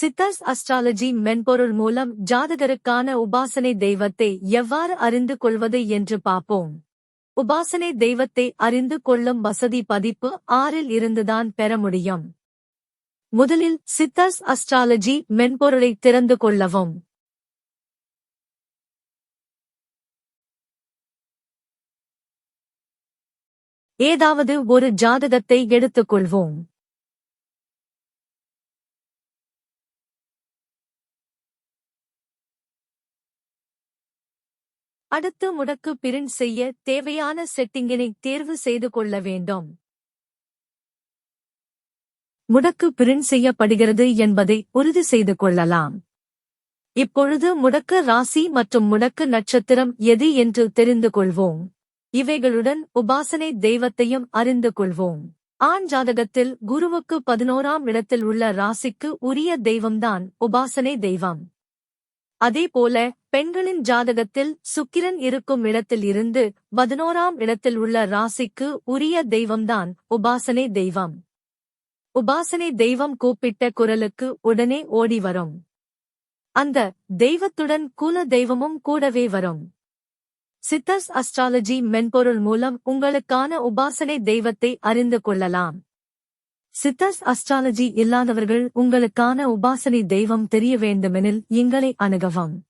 Siddhars astrology மென்பொருள் மூலம் ஜாதகருக்கான உபாசனை தெய்வத்தை எவ்வாறு அறிந்து கொள்வது என்று பார்ப்போம். உபாசனை தெய்வத்தை அறிந்து கொள்ளும் வசதி பதிப்பு ஆறில் இருந்துதான் பெற முடியும். முதலில் சித்தர்ஸ் அஸ்ட்ராலஜி மென்பொருளை திறந்து கொள்ளவும். ஏதாவது ஒரு ஜாதகத்தை எடுத்துக்கொள்வோம். அடுத்து முடக்கு பிரிண்ட் செய்ய தேவையான செட்டிங்கினை தேர்வு செய்து கொள்ள வேண்டும். முடக்கு பிரிண்ட் செய்யப்படுகிறது என்பதை உறுதி செய்து கொள்ளலாம். இப்பொழுது முடக்கு ராசி மற்றும் முடக்கு நட்சத்திரம் எது என்று தெரிந்து கொள்வோம். இவைகளுடன் உபாசனை தெய்வத்தையும் அறிந்து கொள்வோம். ஆண் ஜாதகத்தில் குருவுக்கு பதினோராம் இடத்தில் உள்ள ராசிக்கு உரிய தெய்வம்தான் உபாசனை தெய்வம். அதேபோல பெண்களின் ஜாதகத்தில் சுக்கிரன் இருக்கும் இடத்தில் இருந்து பதினோராம் இடத்தில் உள்ள ராசிக்கு உரிய தெய்வம்தான் உபாசனை தெய்வம். உபாசனை தெய்வம் கூப்பிட்ட குரலுக்கு உடனே ஓடி வரும். அந்த தெய்வத்துடன் குல தெய்வமும் கூடவே வரும். சித்தர்ஸ் அஸ்ட்ராலஜி மென்பொருள் மூலம் உங்களுக்கான உபாசனை தெய்வத்தை அறிந்து கொள்ளலாம். சித்தர்ஸ் அஸ்ட்ராலஜி இல்லாதவர்கள் உங்களுக்கான உபாசனை தெய்வம் தெரிய வேண்டுமெனில் எங்களை அணுகவும்.